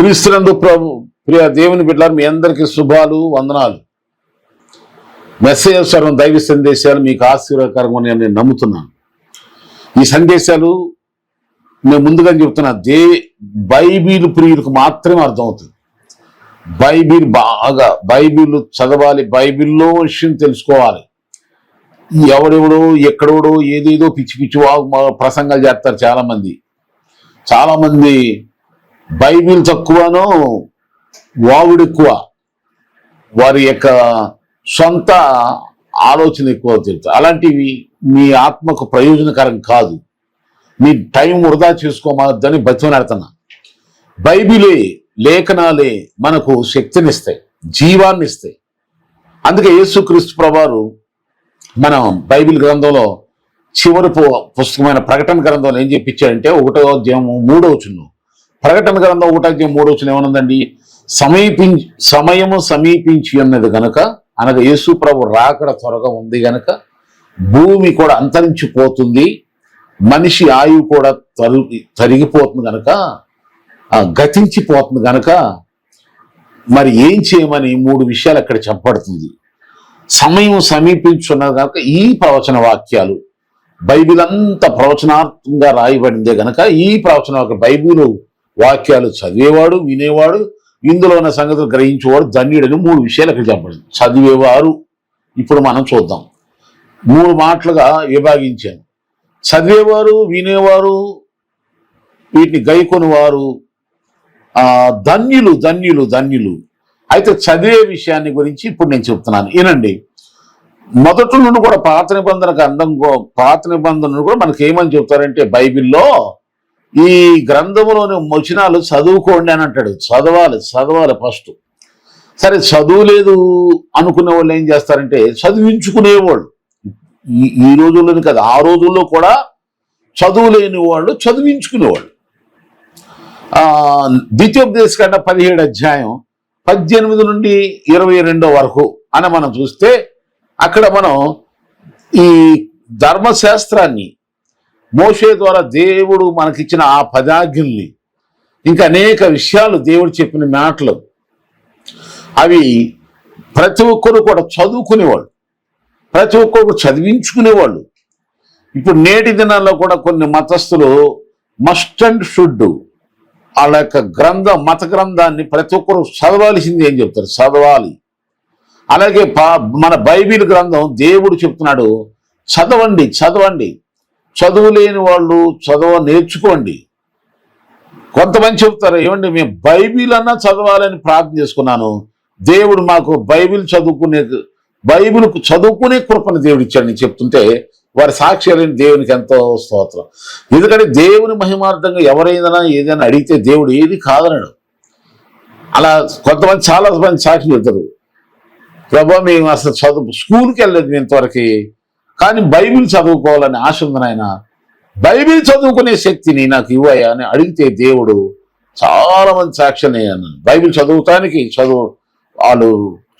క్రీస్తునందు ప్రభు ప్రియ దేవుని బిడ్డలారు మీ అందరికీ శుభాలు వందనాలు. మెసేజ్ స్వరం దైవ సందేశాలు మీకు ఆశీర్వాదకరంగా ఉన్నాయని నేను నమ్ముతున్నాను. ఈ సందేశాలు నేను ముందుగా చెప్తున్నా దే బైబిల్ ప్రియులకు మాత్రమే అర్థమవుతుంది. బైబిల్ బాగా బైబిల్ చదవాలి బైబిల్లో విషయం తెలుసుకోవాలి. ఎవడెవడో ఎక్కడెవడో ఏదేదో పిచ్చి పిచ్చి ప్రసంగాలు చేస్తారు చాలామంది. చాలామంది బైబిల్ తక్కువను వావుడు ఎక్కువ. వారి యొక్క సొంత ఆలోచన ఎక్కువ తెలుస్తుంది అలాంటివి మీ ఆత్మకు ప్రయోజనకరం కాదు. మీ టైం వృధా చేసుకోమద్దని బతిమలాడుతున్నా. బైబిలే లేఖనాలే మనకు శక్తినిస్తాయి జీవాన్ని ఇస్తాయి అందుకే యేసుక్రీస్తు ప్రభారు మనం బైబిల్ గ్రంథంలో చివరి పుస్తకమైన ప్రకటన గ్రంథంలో ఏం చెప్పించాడంటే ఒకటో అధ్యాయం మూడో వచ్చిన ప్రకటన గ్రంథం ఒకటో మూడు వచ్చిన ఏమనుందండి? సమీపించి సమయము సమీపించి అన్నది గనక అనగా యేసు ప్రభు రాకడ త్వరగా ఉంది గనక భూమి కూడా అంతరించిపోతుంది మనిషి ఆయువు కూడా తరు తరిగిపోతుంది గనక గతించిపోతుంది గనక మరి ఏం చేయమని మూడు విషయాలు అక్కడ చెప్పబడుతుంది. సమయం సమీపించున్నది కనుక ఈ ప్రవచన వాక్యాలు బైబిల్ అంతా ప్రవచనార్థంగా రాయబడిందే గనక ఈ ప్రవచన బైబిల్ వాక్యాలు చదివేవాడు వినేవాడు ఇందులో ఉన్న సంగతులు గ్రహించేవాడు ధన్యుడని మూడు విషయాలు ఇక్కడ చెప్పండి చదివేవారు ఇప్పుడు మనం చూద్దాం. మూడు మాటలుగా విభాగించాను. చదివేవారు వినేవారు వీటిని గైకొనివారు ధన్యులు ధన్యులు ధన్యులు. అయితే చదివే విషయాన్ని గురించి ఇప్పుడు నేను చెప్తున్నాను. ఏనండి మొదటి నుండి కూడా పాత నిబంధనకు అందం పాత నిబంధనలు కూడా మనకి ఏమని చెప్తారంటే బైబిల్లో ఈ గ్రంథములోని వచనాలు చదువుకోండి అని అంటాడు. చదవాలి చదవాలి ఫస్ట్ సరే చదువు లేదు అనుకునే వాళ్ళు ఏం చేస్తారంటే చదివించుకునేవాళ్ళు. ఈ- రోజుల్లోనే కదా ఆ రోజుల్లో కూడా చదువులేని వాళ్ళు చదివించుకునేవాళ్ళు. ఆ ద్వితీయోపదేశ కంట పదిహేడు అధ్యాయం పద్దెనిమిది నుండి ఇరవై రెండో వరకు అని మనం చూస్తే అక్కడ మనం ఈ ధర్మశాస్త్రాన్ని మోషే ద్వారా దేవుడు మనకిచ్చిన ఆ పదాజ్ఞల్ని ఇంకా అనేక విషయాలు దేవుడు చెప్పిన మాటలు. అవి ప్రతి ఒక్కరు కూడా చదువుకునేవాళ్ళు. ప్రతి ఒక్కరు చదివించుకునేవాళ్ళు. ఇప్పుడు నేటి దినాల్లో కూడా కొన్ని మతస్థులు మస్ట్ అండ్ షుడ్ వాళ్ళ యొక్క గ్రంథం మత గ్రంథాన్ని ప్రతి ఒక్కరు చదవాల్సింది ఏం చెప్తారు. చదవాలి. అలాగే పా- మన బైబిల్ గ్రంథం దేవుడు చెప్తున్నాడు చదవండి చదవండి. చదువు లేని వాళ్ళు చదవ నేర్చుకోండి. కొంతమంది చెప్తారు ఏమండి మేము బైబిల్ అన్నా చదవాలని ప్రార్థన చేసుకున్నాను. దేవుడు మాకు బైబిల్ చదువుకునే బైబిల్ చదువుకునే కృపను దేవుడు ఇచ్చాడని చెప్తుంటే వారి సాక్ష్యాలని దేవునికి ఎంతో స్తోత్రం. ఎందుకంటే దేవుని మహిమార్థంగా ఎవరైనా ఏదైనా అడిగితే దేవుడు ఏది కాదనడు. అలా కొంతమంది చాలా మంది సాక్షి చెప్తారు ప్రభా మేము అసలు చదువు స్కూల్కి వెళ్ళలేదు ఇంతవరకు. కానీ బైబిల్ చదువుకోవాలని ఆశ ఉంది నాయన. బైబిల్ చదువుకునే శక్తిని నాకు ఇవ్వయా అని అడిగితే దేవుడు చాలా మంది సాక్ష్యం బైబిల్ చదువుతానికి చదువు వాళ్ళు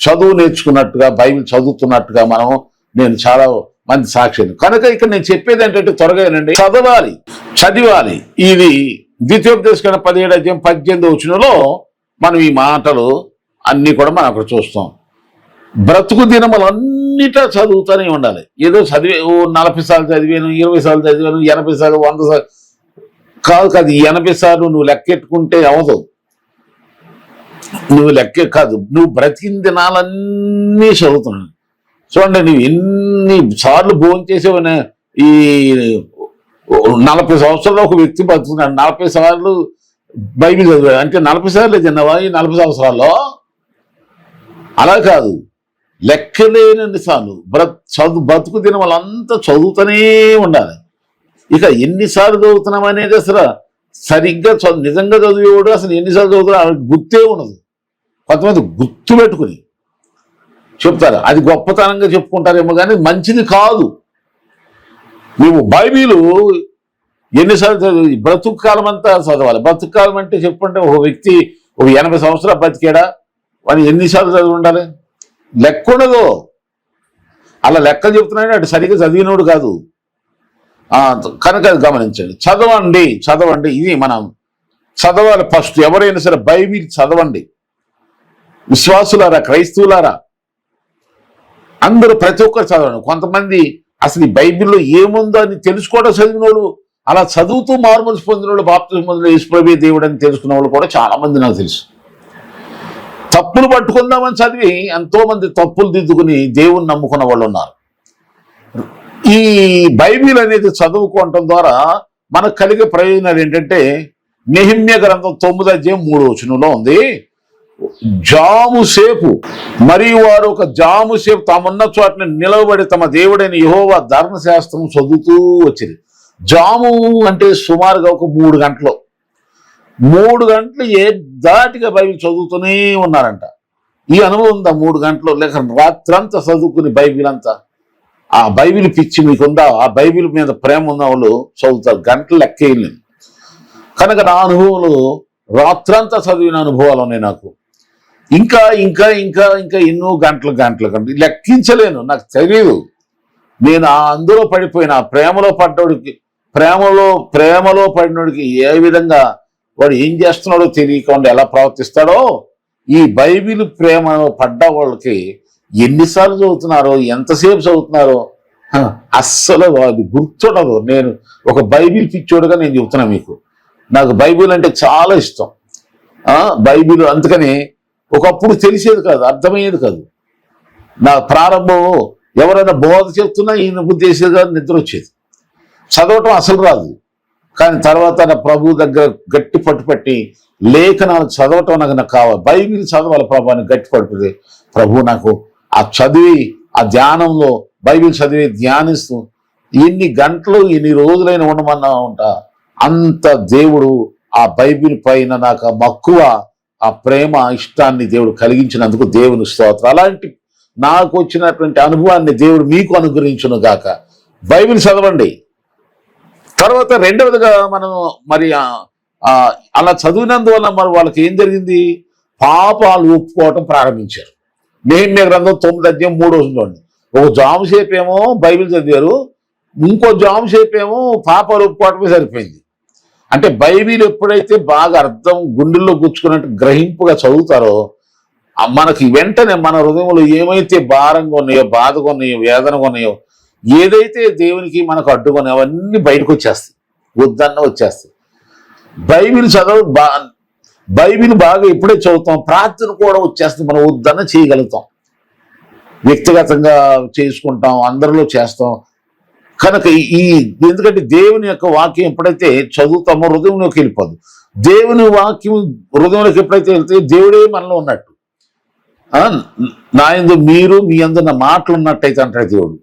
చదువు నేర్చుకున్నట్టుగా బైబిల్ చదువుతున్నట్టుగా మనం నేను చాలా మంది సాక్షిని కనుక ఇక్కడ నేను చెప్పేది ఏంటంటే త్వరగా ఏనండి చదవాలి చదివాలి. ఇది ద్వితీయోపదేశకరణ పదిహేడు అధ్యాయం పద్దెనిమిది వచ్చినలో మనం ఈ మాటలు అన్నీ కూడా మనం అక్కడ చూస్తాం. బ్రతుకు దినములన్నిటా చదువుతూనే ఉండాలి. ఏదో చదివే ఓ నలభై సార్లు చదివాను ఇరవై సార్లు చదివాను ఎనభై సార్లు వంద సార్లు. కాదు కాదు ఎనభై సార్లు నువ్వు లెక్కెట్టుకుంటే అవదు. నువ్వు లెక్క కాదు నువ్వు బ్రతికిన దినాలన్నీ చదువుతున్నావు. చూడండి నువ్వు ఎన్ని సార్లు భోజనం చేసేవనే ఈ నలభై సంవత్సరాలు ఒక వ్యక్తి బతుకున్నాడు నలభై సార్లు బైబిల్ చదివాడు. అంటే నలభై సార్లు తిన్నావా ఈ నలభై సంవత్సరాల్లో? అలా కాదు. లెక్కలేనన్ని సార్లు. బ్ర చదువు బతుకు దిన వాళ్ళంతా చదువుతూనే ఉండాలి. ఇక ఎన్నిసార్లు చదువుతున్నాం అనేది అసలు సరిగ్గా చదువు నిజంగా చదివేవాడు అసలు ఎన్నిసార్లు చదువుతున్నా గుర్తే ఉండదు. కొంతమంది గుర్తు పెట్టుకుని చెప్తారు. అది గొప్పతనంగా చెప్పుకుంటారేమో కానీ మంచిది కాదు. మేము బైబిలు ఎన్నిసార్లు చదివి బ్రతుకు కాలం అంతా చదవాలి. బ్రతుకు కాలం అంటే చెప్పుంటే ఒక వ్యక్తి ఒక ఎనభై సంవత్సరాలు బతికాడా వాడిని ఎన్నిసార్లు చదివి ఉండాలి? లెక్క ఉండదు అలా లెక్కలు చెప్తున్నాడు అటు సరిగ్గా చదివినోడు కాదు. కనుక అది గమనించండి. చదవండి చదవండి. ఇది మనం చదవాలి ఫస్ట్. ఎవరైనా సరే బైబిల్ చదవండి. విశ్వాసులారా క్రైస్తవులారా? అందరూ ప్రతి ఒక్కరు చదవండి. కొంతమంది అసలు ఈ బైబిల్లో ఏముందో అని తెలుసుకోవడం చదివిన వాళ్ళు అలా చదువుతూ మార్మల్స్ పొందిన వాళ్ళు బాప్తి పొందిన ఈశ్వరవే దేవుడు అని తెలుసుకున్న వాళ్ళు కూడా చాలా మంది నాకు తెలుసు. తప్పులు పట్టుకుందామని చదివి ఎంతోమంది తప్పులు దిద్దుకుని దేవుని నమ్ముకున్న వాళ్ళు ఉన్నారు. ఈ బైబిల్ అనేది చదువుకోవటం ద్వారా మనకు కలిగే ప్రయోజనాలు ఏంటంటే నెహిమ్య గ్రంథం తొమ్మిది అధ్యాయం మూడు వచనంలో ఉంది జాము సేపు మరియు వారు ఒక జాము సేపు తామున్న చోటని నిలవబడి తమ దేవుడైన యహోవా ధర్మశాస్త్రం చదువుతూ వచ్చింది. జాము అంటే సుమారుగా ఒక మూడు గంటలు. మూడు గంటలు ఏ దాటిగా బైబిల్ చదువుతూనే ఉన్నారంట. ఈ అనుభవం ఉందా మూడు గంటలు? లేక రాత్రంతా చదువుకుని బైబిల్ అంతా? ఆ బైబిల్ పిచ్చి మీకుందా? ఆ బైబిల్ మీద ప్రేమ ఉన్న వాళ్ళు చదువుతారు. గంటలు లెక్కేయలేను కనుక నా అనుభవాలు రాత్రంతా చదివిన అనుభవాలు ఉన్నాయి నాకు. ఇంకా ఇంకా ఇంకా ఇంకా ఎన్నో గంటలు గంటలు గంటలు లెక్కించలేను. నాకు తెలియదు నేను ఆ అందులో పడిపోయిన ప్రేమలో పడ్డోడికి ప్రేమలో ప్రేమలో పడినోడికి ఏ విధంగా వాడు ఏం చేస్తున్నాడో తెలియకుండా ఎలా ప్రవర్తిస్తాడో ఈ బైబిల్ ప్రేమ పడ్డ వాళ్ళకి ఎన్నిసార్లు చదువుతున్నారో ఎంతసేపు చదువుతున్నారో అస్సలు అది గుర్తుండదు. నేను ఒక బైబిల్ పిచ్చోడుగా నేను చెబుతున్నా మీకు. నాకు బైబిల్ అంటే చాలా ఇష్టం. బైబిల్ అందుకని ఒకప్పుడు తెలిసేది కాదు అర్థమయ్యేది కాదు. నా ప్రారంభం ఎవరైనా బోధ చెప్తున్నా ఈయన బుద్ధి చేసేది కాదు నిద్ర వచ్చేది. చదవటం అసలు రాదు. కానీ తర్వాత నా ప్రభు దగ్గర గట్టి పట్టుపట్టి లేఖనాలు చదవటం నాకు నాకు కావాలి. బైబిల్ చదవాలి ప్రభు అని గట్టి పట్టుకుంది ప్రభు నాకు ఆ చదివి ఆ ధ్యానంలో బైబిల్ చదివి ధ్యానిస్తూ ఎన్ని గంటలు ఎన్ని రోజులైనా ఉండమన్నా ఉంటా. అంత దేవుడు ఆ బైబిల్ పైన నాకు మక్కువ ఆ ప్రేమ ఇష్టాన్ని దేవుడు కలిగించినందుకు దేవుని స్తోత్రం. అలాంటి నాకు వచ్చినటువంటి అనుభవాన్ని దేవుడు మీకు అనుగ్రహించును గాక. బైబిల్ చదవండి. తర్వాత రెండవదిగా మనం మరి అలా చదివినందువల్ల మరి వాళ్ళకి ఏం జరిగింది? పాపాలు ఒప్పుకోవటం ప్రారంభించారు. నేహమ్య గ్రంథం తొమ్మిది అధ్యాయం మూడో చూడండి ఒక జాము సేపు ఏమో బైబిల్ చదివారు ఇంకో జాము సేపు ఏమో పాపాలు ఒప్పుకోవటమే సరిపోయింది. అంటే బైబిల్ ఎప్పుడైతే బాగా అర్థం గుండెల్లో గుచ్చుకున్నట్టు గ్రహింపుగా చదువుతారో మనకి వెంటనే మన హృదయంలో ఏమైతే భారంగా ఉన్నాయో బాధగా ఉన్నాయో వేదనగా ఉన్నాయో ఏదైతే దేవునికి మనకు అడ్డుకొని అవన్నీ బయటకు వచ్చేస్తాయి. వద్దన్న వచ్చేస్తాయి. బైబిల్ చదవ బా బైబిల్ బాగా ఇప్పుడే చదువుతాం. ప్రార్థన కూడా వచ్చేస్తుంది. మనం వద్దన్న చేయగలుగుతాం. వ్యక్తిగతంగా చేసుకుంటాం అందరిలో చేస్తాం. కనుక ఈ- ఎందుకంటే దేవుని యొక్క వాక్యం ఎప్పుడైతే చదువుతామో హృదయంలోకి వెళ్ళిపోదు. దేవుని వాక్యం హృదయంలోకి ఎప్పుడైతే వెళ్తే దేవుడే మనలో ఉన్నట్టు. నా ఎందు మీరు మీ అందు నా మాటలు ఉన్నట్టయితే అంటాడు దేవుడు.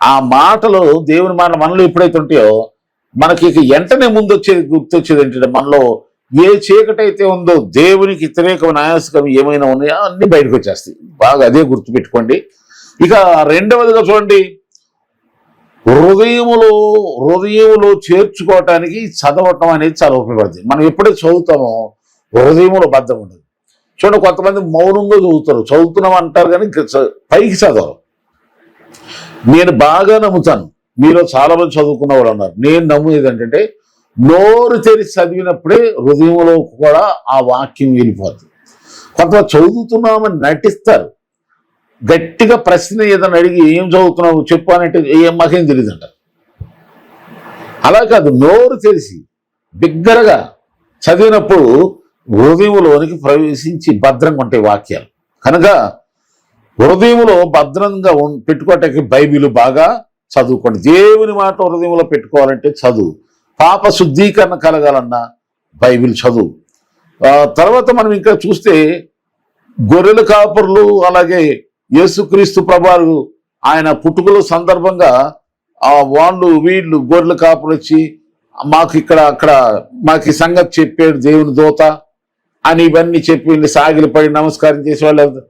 ఆ మాటలు దేవుని మాట మనలో ఎప్పుడైతే ఉంటాయో మనకి వెంటనే ముందు వచ్చేది గుర్తొచ్చేది ఏంటంటే మనలో ఏ చీకటి అయితే ఉందో దేవునికి వ్యతిరేకమైన ఆయాసకం ఏమైనా ఉన్నాయో అన్ని బయటకు వచ్చేస్తాయి. బాగా అదే గుర్తుపెట్టుకోండి. ఇక రెండవదిగా చూడండి. హృదయములో హృదయములో చేర్చుకోవటానికి చదవటం అనేది చాలా ఉపయోగపడుతుంది. మనం ఎప్పుడైతే చదువుతామో హృదయములో బద్దం ఉండదు. చూడండి కొంతమంది మౌనంగా చదువుతారు. చదువుతున్నాం అంటారు కానీ పైకి చదవరు. నేను బాగా నమ్ముతాను. మీలో చాలా మంది చదువుకున్న వాళ్ళు ఉన్నారు. నేను నమ్మేది ఏంటంటే నోరు తెరిచి చదివినప్పుడే హృదయంలో కూడా ఆ వాక్యం వెళ్ళిపోతుంది కొంత చదువుతున్నామని నటిస్తారు. గట్టిగా ప్రశ్న ఏదైనా అడిగి ఏం చదువుతున్నావు చెప్పు అనంటే ఏం మాకేం తెలియదు అంటారు అలా కాదు నోరు తెరిచి బిగ్గరగా చదివినప్పుడు హృదయంలోనికి ప్రవేశించి భద్రంగా ఉంటాయి వాక్యాలు. కనుక హృదయంలో భద్రంగా ఉం- పెట్టుకోవటానికి బైబిల్ బాగా చదువుకోండి. దేవుని మాట హృదయంలో పెట్టుకోవాలంటే చదువు. పాప శుద్ధీకరణ కలగాలన్నా బైబిల్ చదువు. తర్వాత మనం ఇంకా చూస్తే గొర్రెల కాపరులు అలాగే యేసుక్రీస్తు ప్రభాలు ఆయన పుట్టుకల సందర్భంగా ఆ వాళ్ళు వీళ్ళు గొర్రెల కాపురు వచ్చి మాకు ఇక్కడ అక్కడ మాకు సంగతి చెప్పాడు దేవుని దోత అని ఇవన్నీ చెప్పి వీళ్ళు సాగిలిపడి నమస్కారం చేసేవాళ్ళు.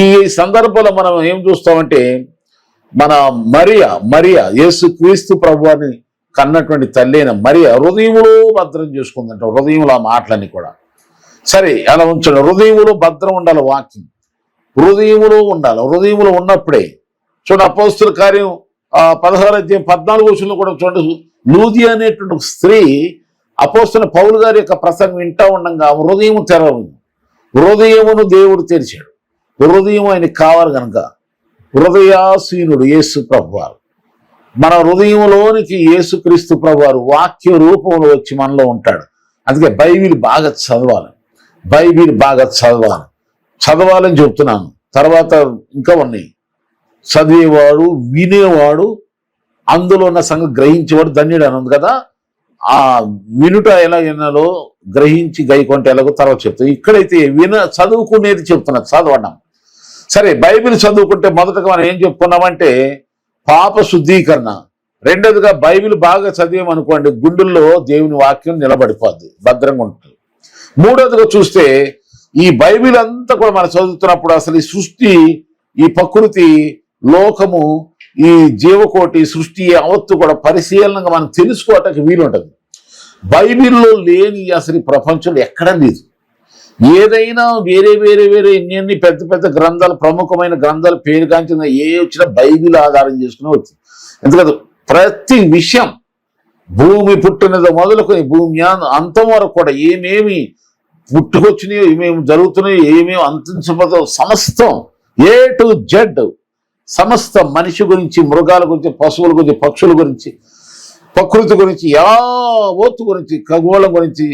ఈ సందర్భంలో మనం ఏం చూస్తామంటే మన మరియా మరియా యేసు క్రీస్తు ప్రభువాని కన్నటువంటి తల్లి అయిన మరియా హృదయంలో భద్రం చేసుకుందంట హృదయంలో ఆ మాటలన్నీ కూడా. సరే అలా ఉంచండి. హృదయంలో భద్రం ఉండాలి వాక్యం. హృదయంలో ఉండాలి. హృదయంలో ఉన్నప్పుడే చూడండి అపోస్తుల కార్యం పదహారు అధ్యాయం పద్నాలుగు వచ్చిన కూడా చూడండి. లూది అనేటువంటి స్త్రీ అపోస్తున్న పౌలు గారి యొక్క ప్రసంగం వింటా ఉండగా హృదయం తెరవు హృదయమును దేవుడు తెరిచాడు. హృదయం ఆయనకి కావాలి కనుక హృదయాసీనుడు యేసు ప్రభువారు. మన హృదయంలోనికి యేసుక్రీస్తు ప్రభువారు వాక్య రూపంలో వచ్చి మనలో ఉంటాడు. అందుకే బైబిల్ బాగా చదవాలి. బైబిల్ బాగా చదవాలి. చదవాలని చెప్తున్నాను. తర్వాత ఇంకా ఉన్నాయి. చదివేవాడు వినేవాడు అందులో ఉన్న సంగతి గ్రహించేవాడు ధన్యుడు అని ఉంది కదా. ఆ వినుట ఎలా వినాలో గ్రహించి గైకొంటే ఎలాగో తర్వాత చెప్తాం ఇక్కడైతే విన చదువుకునేది చెప్తున్నా చదవడం. సరే బైబిల్ చదువుకుంటే మొదటగా మనం ఏం చెప్పుకున్నామంటే పాప శుద్ధీకరణ. రెండోదిగా బైబిల్ బాగా చదివామనుకోండి గుండెల్లో దేవుని వాక్యం నిలబడిపోద్ది భద్రంగా ఉంటుంది. మూడోదిగా చూస్తే ఈ బైబిల్ అంతా కూడా మనం చదువుతున్నప్పుడు అసలు ఈ సృష్టి ఈ ప్రకృతి లోకము ఈ జీవకోటి సృష్టి అవత్తు కూడా పరిశీలనగా మనం తెలుసుకోవటానికి వీలుంటుంది. బైబిల్లో లేని అసలు ప్రపంచం ప్రపంచంలో ఎక్కడా లేదు. ఏదైనా వేరే వేరే వేరే ఎన్ని ఎన్ని పెద్ద పెద్ద గ్రంథాలు ప్రముఖమైన గ్రంథాలు పేరుగాంచిన ఏ వచ్చినా బైబిల్ ఆధారం చేసుకునే వచ్చింది ఎందుకంటే ప్రతి విషయం భూమి పుట్టినది మొదలుకొని భూమి అంతం వరకు కూడా ఏమేమి పుట్టుకొచ్చినాయో ఏమేమి జరుగుతున్నాయో ఏమేమి అంతించబోతో సమస్తం ఏ టు జెడ్ సమస్త మనిషి గురించి మృగాల గురించి పశువుల గురించి పక్షుల గురించి ప్రకృతి గురించి యావత్తు గురించి ఖగోళం గురించి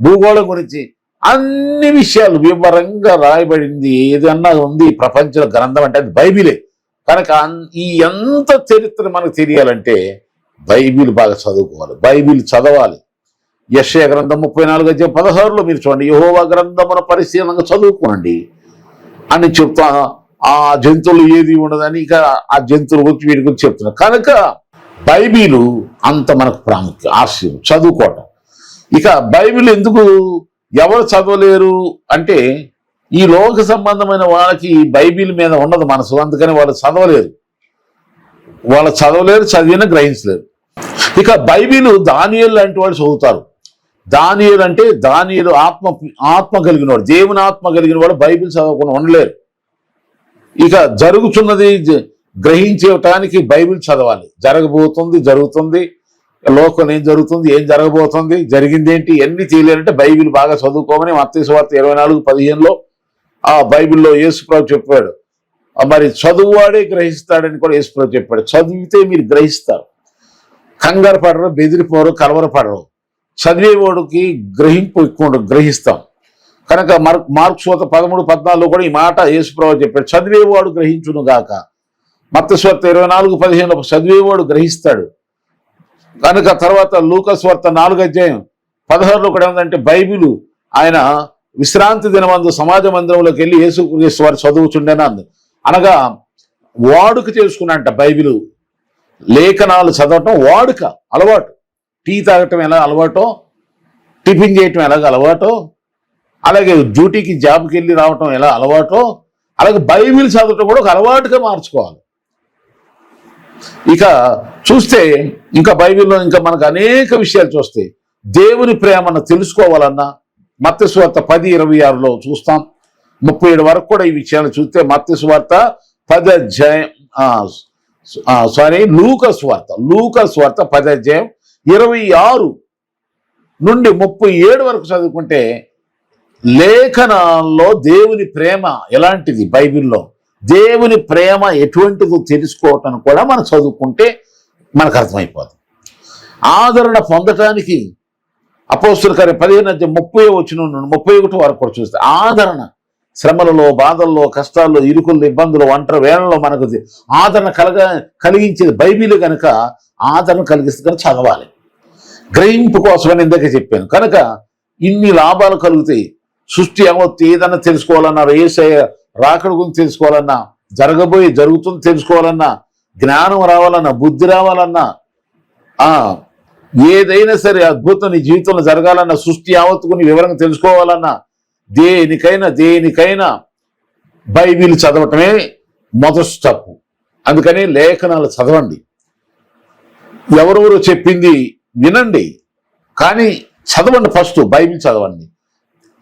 భూగోళం గురించి అన్ని విషయాలు వివరంగా రాయబడింది. ఏదన్నా ఉంది. ప్రపంచ ప్రపంచంలో గ్రంథం అంటే అది బైబిలే. కనుక ఈ ఎంత చరిత్ర మనకు తెలియాలంటే బైబిల్ బాగా చదువుకోవాలి. బైబిల్ చదవాలి. యశయ గ్రంథం ముప్పై నాలుగు అధ్యాయం పదహారులో మీరు చూడండి. యహోవా గ్రంథమును పరిశీలనగా చదువుకోండి. అని చెప్తా ఆ జంతువులు ఏది ఉండదని ఇక ఆ జంతువుల గురించి వీటి గురించి చెప్తున్నారు కనుక బైబిలు అంత మనకు ప్రాముఖ్యం ఆశయం చదువుకోవటం. ఇక బైబిల్ ఎందుకు ఎవరు చదవలేరు అంటే ఈ లోక సంబంధమైన వాళ్ళకి బైబిల్ మీద ఉండదు మనసు అందుకని వాళ్ళు చదవలేరు. వాళ్ళు చదవలేరు చదివినా గ్రహించలేరు. ఇక బైబిల్ దానియలు లాంటి వాళ్ళు చదువుతారు. దానియలు అంటే దానియలు ఆత్మ ఆత్మ కలిగిన వాడు దేవుని ఆత్మ కలిగిన వాడు బైబిల్ చదవకుండా ఉండలేరు. ఇక జరుగుతున్నది జ- గ్రహించేయటానికి బైబిల్ చదవాలి. జరగబోతుంది జరుగుతుంది. లోకం ఏం జరుగుతుంది ఏం జరగబోతుంది జరిగింది ఏంటి ఎన్ని తెలియాలంటే బైబిల్ బాగా చదువుకోమని మత్తయి వార్త ఇరవై నాలుగు పదిహేనులో ఆ బైబిల్లో యేసుప్రభు చెప్పాడు. మరి చదువువాడే గ్రహిస్తాడని కూడా యేసుప్రభు చెప్పాడు. చదివితే మీరు గ్రహిస్తారు. కంగారు పడరు బెదిరిపోరు కలవరపడరు. చదివేవాడికి గ్రహింపు ఎక్కువ గ్రహిస్తాం. కనుక మర్ మార్క్స్ వత పదమూడు పద్నాలుగులో కూడా ఈ మాట యేసుప్రభు చెప్పాడు. చదివేవాడు గ్రహించును గాక. మత్తస్వార్త ఇరవై నాలుగు పదిహేను చదివేవాడు గ్రహిస్తాడు. కనుక తర్వాత లూకస్వార్త నాలుగు అధ్యాయం పదహారులో కూడా ఏమందంటే బైబిల్ ఆయన విశ్రాంతి దినమందు సమాజ మందిరంలోకి వెళ్ళి యేసుక్రీస్తు వారు చదువుచుండేనా అంది. అనగా వాడుక చేసుకున్నంట బైబిల్. లేఖనాలు చదవటం వాడుక అలవాటు. టీ తాగటం ఎలా అలవాటో టిఫిన్ చేయటం ఎలాగ అలవాటో అలాగే డ్యూటీకి జాబ్కి వెళ్ళి రావటం ఎలా అలవాటో అలాగే బైబిల్ చదవటం కూడా ఒక అలవాటుగా మార్చుకోవాలి. ఇక చూస్తే ఇంకా బైబిల్లో ఇంకా మనకు అనేక విషయాలు చూస్తే దేవుని ప్రేమను తెలుసుకోవాలన్నా మత్స్వార్త పది ఇరవై ఆరులో చూస్తాం. ముప్పై ఏడు వరకు కూడా ఈ విషయాలు చూస్తే మత్స్వార్త పది అధ్యాయం సారీ లూక స్వార్త లూక స్వార్త పది అధ్యాయం ఇరవై ఆరు నుండి ముప్పై ఏడు వరకు చదువుకుంటే లేఖనాల్లో దేవుని ప్రేమ ఎలాంటిది బైబిల్లో? దేవుని ప్రేమ ఎటువంటిదో తెలుసుకోవటం కూడా మనం చదువుకుంటే మనకు అర్థమైపోతుంది ఆదరణ పొందటానికి అపోస్తుల కార్య పదిహేను అధ్యాయం ముప్పై వచ్చిన ముప్పై ఒకటి వరకు కూడా చూస్తే ఆదరణ శ్రమలలో బాధల్లో కష్టాల్లో ఇరుకుల్లో ఇబ్బందులు ఒంటరి వేళల్లో మనకు ఆదరణ కలగ కలిగించేది బైబిల్ కనుక ఆదరణ కలిగిస్తే కనుక చదవాలి. గ్రహింపు కోసమని ఇందాక చెప్పాను. కనుక ఇన్ని లాభాలు కలుగుతాయి. సృష్టి యావత్తు ఏదన్నా తెలుసుకోవాలన్నా ఏసయ రాకడ గురించి తెలుసుకోవాలన్నా జరగబోయే జరుగుతుంది తెలుసుకోవాలన్నా జ్ఞానం రావాలన్నా బుద్ధి రావాలన్నా ఆ ఏదైనా సరే అద్భుతం నీ జీవితంలో జరగాలన్నా సృష్టి యావత్తుకుని వివరంగా తెలుసుకోవాలన్నా దేనికైనా దేనికైనా బైబిల్ చదవటమే మొదటి స్టెప్. అందుకని లేఖనాలు చదవండి. ఎవరెవరు చెప్పింది వినండి. కానీ చదవండి ఫస్ట్ బైబిల్ చదవండి.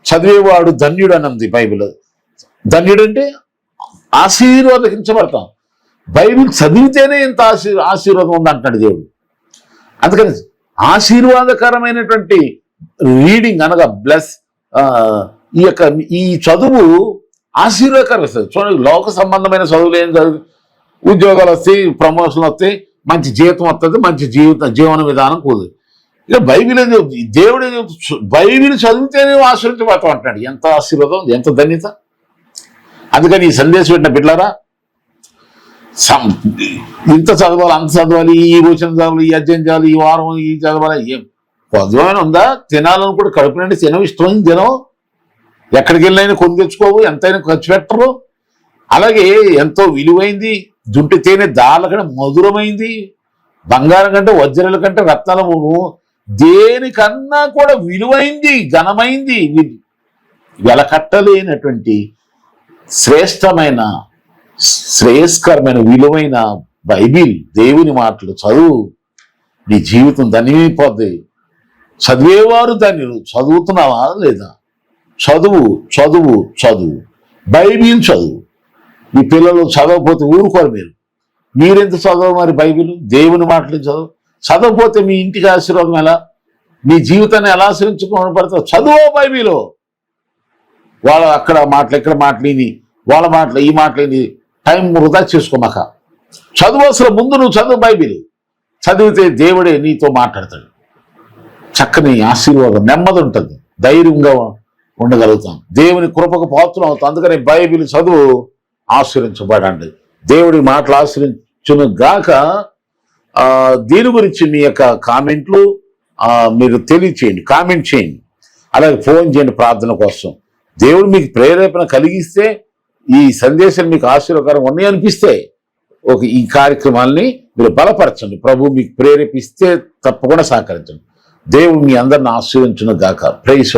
చదివేవాడు ధన్యుడు అన్నది బైబిల్. ధన్యుడు అంటే బైబిల్ చదివితేనే ఇంత ఆశీ ఆశీర్వాదం ఉంది అంటున్నాడు దేవుడు. అందుకని ఆశీర్వాదకరమైనటువంటి రీడింగ్ అనగా బ్లెస్ ఈ యొక్క ఈ చదువు ఆశీర్వాదకరం. చూడండి లోక సంబంధమైన చదువులు ఏం చదువు? ఉద్యోగాలు వస్తాయి ప్రమోషన్లు వస్తాయి మంచి జీతం వస్తుంది మంచి జీవిత జీవన విధానం కుదురు ఇక బైబిల్ దేవుడు బైబిల్ చదివితేనే ఆశ్రయించబడతాం అంటున్నాడు. ఎంత ఆశీర్వాదం ఎంత ధన్యత? అందుకని ఈ సందేశం పెట్టిన పిల్లరా సం- ఇంత చదవాలి అంత చదవాలి ఈ వచనం చదవాలి ఈ అధ్యయనం చదవాలి ఈ వారం ఈ చదవాలి ఏం? పొద్దున ఉందా? తినాలని కూడా కడుపు నుండి తినం ఇష్టం తినం. ఎక్కడికి వెళ్ళైనా కొని తెచ్చుకోవు ఎంతైనా ఖర్చు పెట్టరు. అలాగే ఎంతో విలువైంది జుంటి తేనె దాళ్ళ కంటే మధురమైంది. బంగారం కంటే వజ్రాల కంటే రత్నాలము దేనికన్నా కూడా విలువైంది ఘనమైంది వెలకట్టలేనటువంటి శ్రేష్టమైన శ్రేయస్కరమైన విలువైన బైబిల్ దేవుని మాటలు చదువు. నీ జీవితం ధన్యమైపోద్ది చదివేవారు దాన్ని చదువుతున్నావా లేదా? చదువు చదువు చదువు. బైబిల్ చదువు. మీ పిల్లలు చదవకపోతే ఊరుకోరు మీరు. మీరెంత చదవ మరి బైబిల్? దేవుని మాటలు చదువు. చదవకపోతే మీ ఇంటికి ఆశీర్వాదం ఎలా? మీ జీవితాన్ని ఎలా ఆశ్రయించుకోవడం పడతావు చదువు బైబిలో వాళ్ళ అక్కడ మాటలు ఇక్కడ మాటలేని వాళ్ళ మాటలు ఈ మాటలేని టైం వృధా చేసుకోమాక. చదువు అసలు ముందు నువ్వు చదువు బైబిల్ చదివితే దేవుడే నీతో మాట్లాడతాడు. చక్కని ఆశీర్వాదం నెమ్మది ఉంటుంది. ధైర్యంగా ఉండగలుగుతాం. దేవుని కృపకు పాత్రం అవుతాం. అందుకని బైబిల్ చదువు ఆశ్రయించబడండి. దేవుడి మాటలు ఆశ్రయించును గాక దీని గురించి మీ యొక్క కామెంట్లు మీరు తెలియచేయండి కామెంట్ చేయండి. అలాగే ఫోన్ చేయండి ప్రార్థన కోసం. దేవుడు మీకు ప్రేరేపణ కలిగిస్తే ఈ సందేశం మీకు ఆశీర్వకరంగా ఉన్నాయి అనిపిస్తే ఒక ఈ కార్యక్రమాల్ని మీరు బలపరచండి. ప్రభు మీకు ప్రేరేపిస్తే తప్పకుండా సహకరించండి. దేవుడు మీ అందరిని ఆశీర్వించిన గాక. ప్రైస్